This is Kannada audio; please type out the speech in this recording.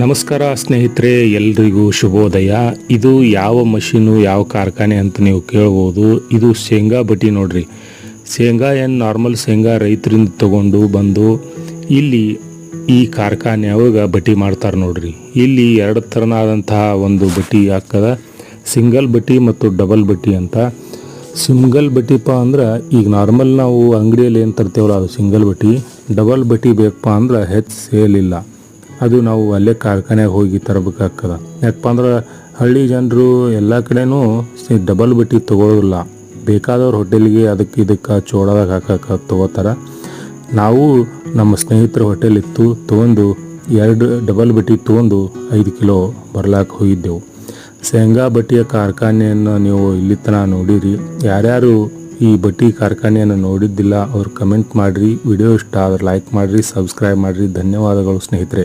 ನಮಸ್ಕಾರ ಸ್ನೇಹಿತರೆ, ಎಲ್ರಿಗೂ ಶುಭೋದಯ. ಇದು ಯಾವ ಮಷೀನು, ಯಾವ ಕಾರ್ಖಾನೆ ಅಂತ ನೀವು ಕೇಳ್ಬೋದು. ಇದು ಶೇಂಗಾ ಬಟ್ಟಿ ನೋಡ್ರಿ. ಶೇಂಗಾ ಏನು ನಾರ್ಮಲ್ ಶೇಂಗಾ ರೈತರಿಂದ ತಗೊಂಡು ಬಂದು ಇಲ್ಲಿ ಈ ಕಾರ್ಖಾನೆ ಅವಾಗ ಬಟ್ಟಿ ಮಾಡ್ತಾರೆ ನೋಡ್ರಿ. ಇಲ್ಲಿ ಎರಡು ಥರನಾದಂತಹ ಒಂದು ಬಟ್ಟಿ ಹಾಕದ. ಸಿಂಗಲ್ ಬಟ್ಟಿ ಮತ್ತು ಡಬಲ್ ಬಟ್ಟಿ ಅಂತ. ಸಿಂಗಲ್ ಬಟ್ಟಿಪ್ಪ ಅಂದ್ರೆ ಈಗ ನಾರ್ಮಲ್ ನಾವು ಅಂಗಡಿಯಲ್ಲಿ ಏನು ತರ್ತೇವಲ್ಲ ಅದು ಸಿಂಗಲ್ ಬಟ್ಟಿ. ಡಬಲ್ ಬಟ್ಟಿ ಬೇಕಪ್ಪ ಅಂದ್ರೆ ಹೆಚ್ಚು ಸೇಲ್ ಇಲ್ಲ. ಅದು ನಾವು ಅಲ್ಲೇ ಕಾರ್ಖಾನೆಗೆ ಹೋಗಿ ತರಬೇಕಾಗ್ತದ. ಯಾಕಪ್ಪ ಅಂದ್ರೆ ಹಳ್ಳಿ ಜನರು ಎಲ್ಲ ಕಡೆನೂ ಡಬಲ್ ಬಟ್ಟಿ ತೊಗೊಳ್ಳೋದಿಲ್ಲ ಬೇಕಾದವ್ರ ಹೋಟೆಲ್ಗೆ ಅದಕ್ಕೆ ಇದಕ್ಕೆ ಚೋಳದಾಗ ಹಾಕಕ್ಕೆ ತಗೋತಾರ. ನಾವು ನಮ್ಮ ಸ್ನೇಹಿತರ ಹೋಟೆಲ್ ಇತ್ತು ತೊಗೊಂಡು ಎರಡು ಡಬಲ್ ಬಟ್ಟಿ ತೊಗೊಂಡು ಐದು ಕಿಲೋ ಬರ್ಲಾಕೆ ಹೋಗಿದ್ದೆವು. ಶೇಂಗಾ ಬಟ್ಟಿಯ ಕಾರ್ಖಾನೆಯನ್ನು ನೀವು ಇಲ್ಲಿ ತನಕ ನೋಡಿರಿ. ಯಾರ್ಯಾರು ಈ ಬಟ್ಟಿ ಕಾರ್ಖಾನೆಯನ್ನು ನೋಡಿದ್ದಿಲ್ಲ ಅವ್ರು ಕಮೆಂಟ್ ಮಾಡಿರಿ. ವಿಡಿಯೋ ಇಷ್ಟ ಆದ್ರೆ ಲೈಕ್ ಮಾಡಿರಿ ಸಬ್ಸ್ಕ್ರೈಬ್ ಮಾಡಿರಿ. ಧನ್ಯವಾದಗಳು ಸ್ನೇಹಿತರೆ.